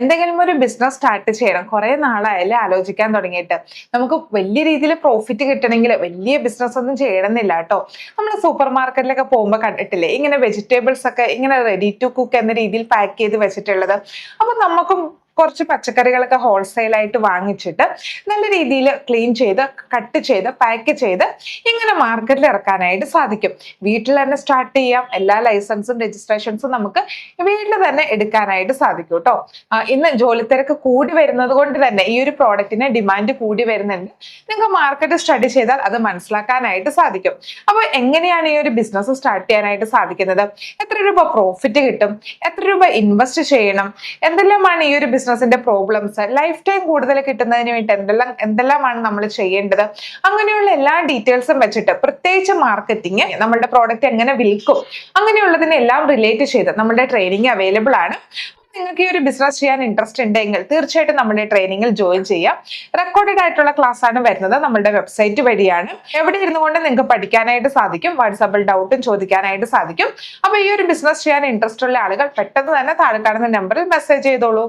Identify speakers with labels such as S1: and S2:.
S1: എന്തെങ്കിലും ഒരു business start ചെയ്യണം. കുറെ നാളായാലും ആലോചിക്കാൻ തുടങ്ങിയിട്ട്. നമുക്ക് വലിയ രീതിയിൽ പ്രോഫിറ്റ് കിട്ടണമെങ്കിൽ വലിയ ബിസിനസ് ഒന്നും ചെയ്യണമെന്നില്ല കേട്ടോ. നമ്മൾ സൂപ്പർ മാർക്കറ്റിലൊക്കെ പോകുമ്പോൾ കണ്ടിട്ടില്ലേ? ഇങ്ങനെ വെജിറ്റബിൾസ് ഒക്കെ ഇങ്ങനെ റെഡി ടു കുക്ക് എന്ന രീതിയിൽ പാക്ക് ചെയ്ത് വെച്ചിട്ടുള്ളത്. അപ്പൊ നമുക്കും കുറച്ച് പച്ചക്കറികളൊക്കെ ഹോൾസെയിലായിട്ട് വാങ്ങിച്ചിട്ട് നല്ല രീതിയിൽ ക്ലീൻ ചെയ്ത് കട്ട് ചെയ്ത് പാക്ക് ചെയ്ത് ഇങ്ങനെ മാർക്കറ്റിൽ ഇറക്കാനായിട്ട് സാധിക്കും. വീട്ടിൽ തന്നെ സ്റ്റാർട്ട് ചെയ്യാം. എല്ലാ ലൈസൻസും രജിസ്ട്രേഷൻസും നമുക്ക് വീട്ടിൽ തന്നെ എടുക്കാനായിട്ട് സാധിക്കും കേട്ടോ ഇന്ന് ജോലി തിരക്ക് കൂടി വരുന്നത് കൊണ്ട് തന്നെ ഈ ഒരു പ്രോഡക്റ്റിന് ഡിമാൻഡ് കൂടി വരുന്നുണ്ട്. നിങ്ങൾക്ക് മാർക്കറ്റ് സ്റ്റഡി ചെയ്താൽ അത് മനസ്സിലാക്കാനായിട്ട് സാധിക്കും. അപ്പോൾ എങ്ങനെയാണ് ഈ ഒരു ബിസിനസ് സ്റ്റാർട്ട് ചെയ്യാനായിട്ട് സാധിക്കുന്നത്? എത്ര രൂപ പ്രോഫിറ്റ് കിട്ടും? എത്ര രൂപ ഇൻവെസ്റ്റ് ചെയ്യണം? എന്തെല്ലാമാണ് ഈ ഒരു ബിസിനസിന്റെ പ്രോബ്ലംസ് ലൈഫ് ടൈം കൂടുതൽ കിട്ടുന്നതിന് വേണ്ടി എന്തെല്ലാം എന്തെല്ലാമാണ് നമ്മൾ ചെയ്യേണ്ടത്? അങ്ങനെയുള്ള എല്ലാ ഡീറ്റെയിൽസും വെച്ചിട്ട് പ്രത്യേകിച്ച് മാർക്കറ്റിംഗ് നമ്മളുടെ പ്രോഡക്റ്റ് എങ്ങനെ വിൽക്കും അങ്ങനെയുള്ളതിനെല്ലാം റിലേറ്റ് ചെയ്ത് നമ്മുടെ ട്രെയിനിങ് അവൈലബിൾ ആണ്. നിങ്ങൾക്ക് ഈ ഒരു ബിസിനസ് ചെയ്യാൻ ഇൻട്രസ്റ്റ് ഉണ്ടെങ്കിൽ തീർച്ചയായിട്ടും നമ്മുടെ ട്രെയിനിങ്ങിൽ ജോയിൻ ചെയ്യാം. റെക്കോർഡഡ് ആയിട്ടുള്ള ക്ലാസ് ആണ് വരുന്നത് നമ്മുടെ വെബ്സൈറ്റ് വഴിയാണ്. എവിടെ ഇരുന്നു കൊണ്ട് നിങ്ങൾക്ക് പഠിക്കാനായിട്ട് സാധിക്കും വാട്സാപ്പിൽ ഡൗട്ടും ചോദിക്കാനായിട്ട് സാധിക്കും. അപ്പൊ ഈ ഒരു ബിസിനസ് ചെയ്യാൻ ഇൻട്രസ്റ്റ് ഉള്ള ആളുകൾ പെട്ടെന്ന് തന്നെ താഴെ കാണുന്ന നമ്പറിൽ മെസ്സേജ് ചെയ്തോളൂ.